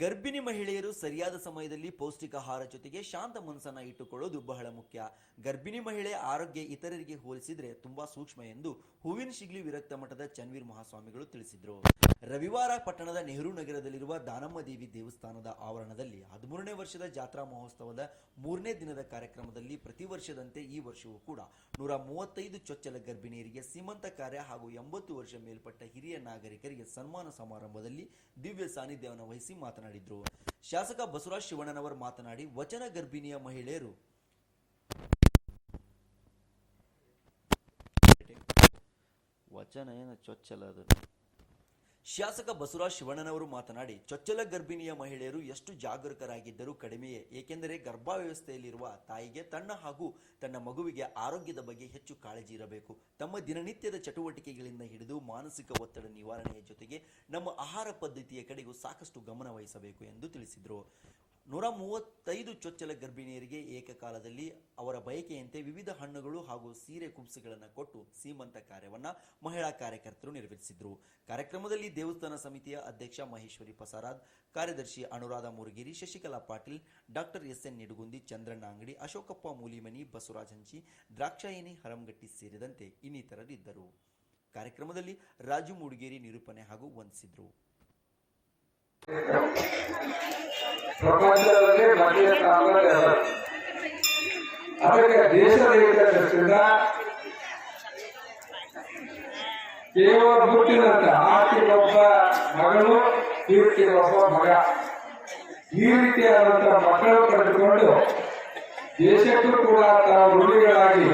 ಗರ್ಭಿಣಿ ಮಹಿಳೆಯರು ಸರಿಯಾದ ಸಮಯದಲ್ಲಿ ಪೌಷ್ಟಿಕ ಆಹಾರ ಜೊತೆಗೆ ಶಾಂತ ಮನಸ್ಸನ್ನು ಇಟ್ಟುಕೊಳ್ಳೋದು ಬಹಳ ಮುಖ್ಯ. ಗರ್ಭಿಣಿ ಮಹಿಳೆ ಆರೋಗ್ಯ ಇತರರಿಗೆ ಹೋಲಿಸಿದರೆ ತುಂಬಾ ಸೂಕ್ಷ್ಮ ಎಂದು ಹೂವಿನ ಶಿಗ್ಲಿ ವಿರಕ್ತ ಮಠದ ಚನ್ವೀರ್ ಮಹಾಸ್ವಾಮಿಗಳು ತಿಳಿಸಿದರು. ರವಿವಾರ ಪಟ್ಟಣದ ನೆಹರು ನಗರದಲ್ಲಿರುವ ದಾನಮ್ಮ ದೇವಿ ದೇವಸ್ಥಾನದ ಆವರಣದಲ್ಲಿ ಹದಿಮೂರನೇ ವರ್ಷದ ಜಾತ್ರಾ ಮಹೋತ್ಸವದ ಮೂರನೇ ದಿನದ ಕಾರ್ಯಕ್ರಮದಲ್ಲಿ ಪ್ರತಿ ವರ್ಷದಂತೆ ಈ ವರ್ಷವೂ ಕೂಡ ನೂರ ಮೂವತ್ತೈದು ಚೊಚ್ಚಲ ಗರ್ಭಿಣಿಯರಿಗೆ ಸೀಮಂತ ಕಾರ್ಯ ಹಾಗೂ ಎಂಬತ್ತು ವರ್ಷ ಮೇಲ್ಪಟ್ಟ ಹಿರಿಯ ನಾಗರಿಕರಿಗೆ ಸನ್ಮಾನ ಸಮಾರಂಭದಲ್ಲಿ ದಿವ್ಯ ಸಾನ್ನಿಧ್ಯವನ್ನು ವಹಿಸಿ ಮಾತನಾಡಿದ್ರು. ಶಾಸಕ ಬಸವರಾಜ್ ಶಿವಣ್ಣನವರು ಮಾತನಾಡಿ ವಚನ ಗರ್ಭಿಣಿಯ ಮಹಿಳೆಯರು ವಚನ ಏನು ಚೊಚ್ಚಲ ಅದು? ಶಾಸಕ ಬಸವರಾಜ್ ಶಿವಣ್ಣನವರು ಮಾತನಾಡಿ ಚೊಚ್ಚಲ ಗರ್ಭಿಣಿಯ ಮಹಿಳೆಯರು ಎಷ್ಟು ಜಾಗರೂಕರಾಗಿದ್ದರೂ ಕಡಿಮೆಯೇ ಏಕೆಂದರೆ ಗರ್ಭಾವ್ಯವಸ್ಥೆಯಲ್ಲಿರುವ ತಾಯಿಗೆ ತನ್ನ ಹಾಗೂ ತನ್ನ ಮಗುವಿಗೆ ಆರೋಗ್ಯದ ಬಗ್ಗೆ ಹೆಚ್ಚು ಕಾಳಜಿ ಇರಬೇಕು. ತಮ್ಮ ದಿನನಿತ್ಯದ ಚಟುವಟಿಕೆಗಳಿಂದ ಹಿಡಿದು ಮಾನಸಿಕ ಒತ್ತಡ ನಿವಾರಣೆಯ ಜೊತೆಗೆ ನಮ್ಮ ಆಹಾರ ಪದ್ಧತಿಯ ಕಡೆಗೂ ಸಾಕಷ್ಟು ಗಮನ ವಹಿಸಬೇಕು ಎಂದು ತಿಳಿಸಿದರು. ನೂರ ಮೂವತ್ತೈದು ಚೊಚ್ಚಲ ಗರ್ಭಿಣಿಯರಿಗೆ ಏಕಕಾಲದಲ್ಲಿ ಅವರ ಬಯಕೆಯಂತೆ ವಿವಿಧ ಹಣ್ಣುಗಳು ಹಾಗೂ ಸೀರೆ ಕುಂಸುಗಳನ್ನು ಕೊಟ್ಟು ಸೀಮಂತ ಕಾರ್ಯವನ್ನು ಮಹಿಳಾ ಕಾರ್ಯಕರ್ತರು ನಿರ್ವಹಿಸಿದರು. ಕಾರ್ಯಕ್ರಮದಲ್ಲಿ ದೇವಸ್ಥಾನ ಸಮಿತಿಯ ಅಧ್ಯಕ್ಷ ಮಹೇಶ್ವರಿ ಪಸಾರಾದ್ ಕಾರ್ಯದರ್ಶಿ Anuradha Murugiri, Shashikala Patil, doctor S N Nidugundi, Chandranna Angadi, Ashokappa Mulimani, Basavaraj ಹಂಚಿ ದ್ರಾಕ್ಷಾಯಿನಿ ಹರಂಗಟ್ಟಿ ಸೇರಿದಂತೆ ಇನ್ನಿತರರಿದ್ದರು. ಕಾರ್ಯಕ್ರಮದಲ್ಲಿ ರಾಜು ಮೂಡಿಗೇರಿ ನಿರೂಪಣೆ ಹಾಗೂ ವಂದಿಸಿದರು. ಕೇವಲ ಹುಟ್ಟಿದಂತೆ ಆಕೆಗೊಬ್ಬ ಮಗಳು ಕೀರ್ತಿಗೊಬ್ಬ ಮಗ. ಈ ರೀತಿಯಾದಂತಹ ಮಕ್ಕಳು ಪಡೆದುಕೊಂಡು ದೇಶಕ್ಕೂ ಕೂಡ ತಾವು ಋಣಿಗಳಾಗಿ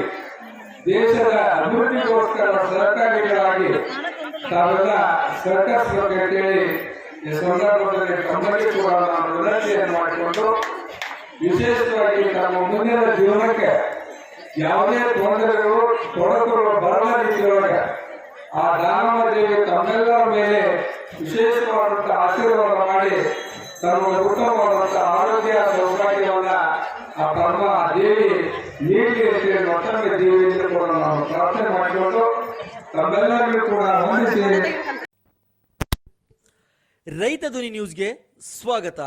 ದೇಶದ ಅಭಿವೃದ್ಧಿಗೋಸ್ಕರ ಸರ್ಕಾರಿಗಳಾಗಿ ತಾವೆಲ್ಲ ಸಹಕರಿಸಬೇಕಂತೇಳಿ ಈ ಸಂದರ್ಭದಲ್ಲಿ ತಮ್ಮಲ್ಲಿ ಕೂಡ ನಾನು ವಿನಂತಿಯನ್ನು ಮಾಡಿಕೊಂಡು, ವಿಶೇಷವಾಗಿ ತಮ್ಮ ಮುಂದಿನ ಜೀವನಕ್ಕೆ ಯಾವುದೇ ತೊಂದರೆಗಳು, ತೊಡಕುಗಳು ಬರದ ರೀತಿಯೊಳಗೆ ಆ ದಾನವ ದೇವಿ ತಮ್ಮೆಲ್ಲರ ಮೇಲೆ ವಿಶೇಷವಾದಂತಹ ಆಶೀರ್ವಾದ ಮಾಡಿ ತಮ್ಮ ಉತ್ತಮವಾದಂತಹ ಆರೋಗ್ಯ ಸೌಭಾಗ್ಯವನ್ನ ಆ ಪರಮ ದೇವಿ ನೀಡಿ ಅಂತ ಹೇಳಿ ಮತ್ತೊಮ್ಮೆ ನಾವು ಪ್ರಾರ್ಥನೆ ಮಾಡಿಕೊಂಡು ತಮ್ಮೆಲ್ಲರಿಗೂ ಕೂಡ ವಂದಿಸಿ ರೈತ ಧ್ವನಿ ನ್ಯೂಸ್ಗೆ ಸ್ವಾಗತ.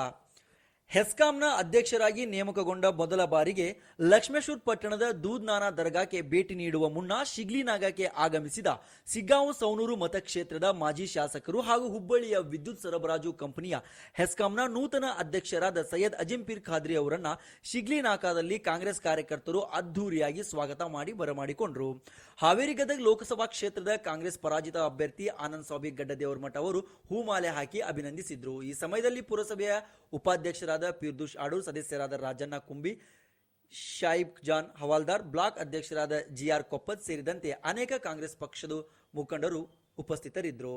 ಹೆಸ್ಕಾಂನ ಅಧ್ಯಕ್ಷರಾಗಿ ನೇಮಕಗೊಂಡ ಮೊದಲ ಬಾರಿಗೆ ಲಕ್ಷ್ಮೇಶ್ವರ್ ಪಟ್ಟಣದ ದೂದ್ನಾನಾ ದರ್ಗಾಕ್ಕೆ ಭೇಟಿ ನೀಡುವ ಮುನ್ನ ಶಿಗ್ಲಿ ನಾಗಕ್ಕೆ ಆಗಮಿಸಿದ ಸಿಗ್ಗಾಂವ್ ಸೌನೂರು ಮತಕ್ಷೇತ್ರದ ಮಾಜಿ ಶಾಸಕರು ಹಾಗೂ ಹುಬ್ಬಳ್ಳಿಯ ವಿದ್ಯುತ್ ಸರಬರಾಜು ಕಂಪನಿಯ ಹೆಸ್ಕಾಂನ ನೂತನ ಅಧ್ಯಕ್ಷರಾದ ಸೈಯದ್ ಅಜಿಂಪೀರ್ ಖಾದ್ರಿ ಅವರನ್ನ ಶಿಗ್ಲಿ ನಾಕಾದಲ್ಲಿ ಕಾಂಗ್ರೆಸ್ ಕಾರ್ಯಕರ್ತರು ಅದ್ದೂರಿಯಾಗಿ ಸ್ವಾಗತ ಮಾಡಿ ಬರಮಾಡಿಕೊಂಡರು. ಹಾವೇರಿ ಗದಗ ಲೋಕಸಭಾ ಕ್ಷೇತ್ರದ ಕಾಂಗ್ರೆಸ್ ಪರಾಜಿತ ಅಭ್ಯರ್ಥಿ ಆನಂದ್ ಸ್ವಾಮಿ ಗಡ್ಡದೇವರ ಮಠ ಅವರು ಹೂಮಾಲೆ ಹಾಕಿ ಅಭಿನಂದಿಸಿದ್ರು. ಈ ಸಮಯದಲ್ಲಿ ಪುರಸಭೆಯ ಉಪಾಧ್ಯಕ್ಷರಾದ ಪಿರ್ದುಷ್ ಆಡೂರ್ ಸದಸ್ಯರಾದ ರಾಜಣ್ಣ ಕುಂಬಿ ಶಾಯಿಬ್ ಜಾನ್ ಹವಾಲ್ದಾರ್ ಬ್ಲಾಕ್ ಅಧ್ಯಕ್ಷರಾದ ಜಿಆರ್ ಕೊಪ್ಪತ್ ಸೇರಿದಂತೆ ಅನೇಕ ಕಾಂಗ್ರೆಸ್ ಪಕ್ಷದ ಮುಖಂಡರು ಉಪಸ್ಥಿತರಿದ್ದರು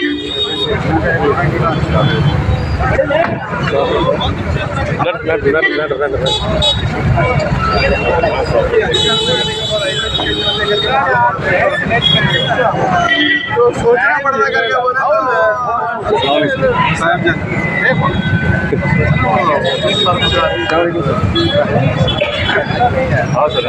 ನಾವು ಬ್ಲಾಕ್ ಸೂಚನೆ ಮಾಡಿದಾಗ ಹೌದು ಸರ್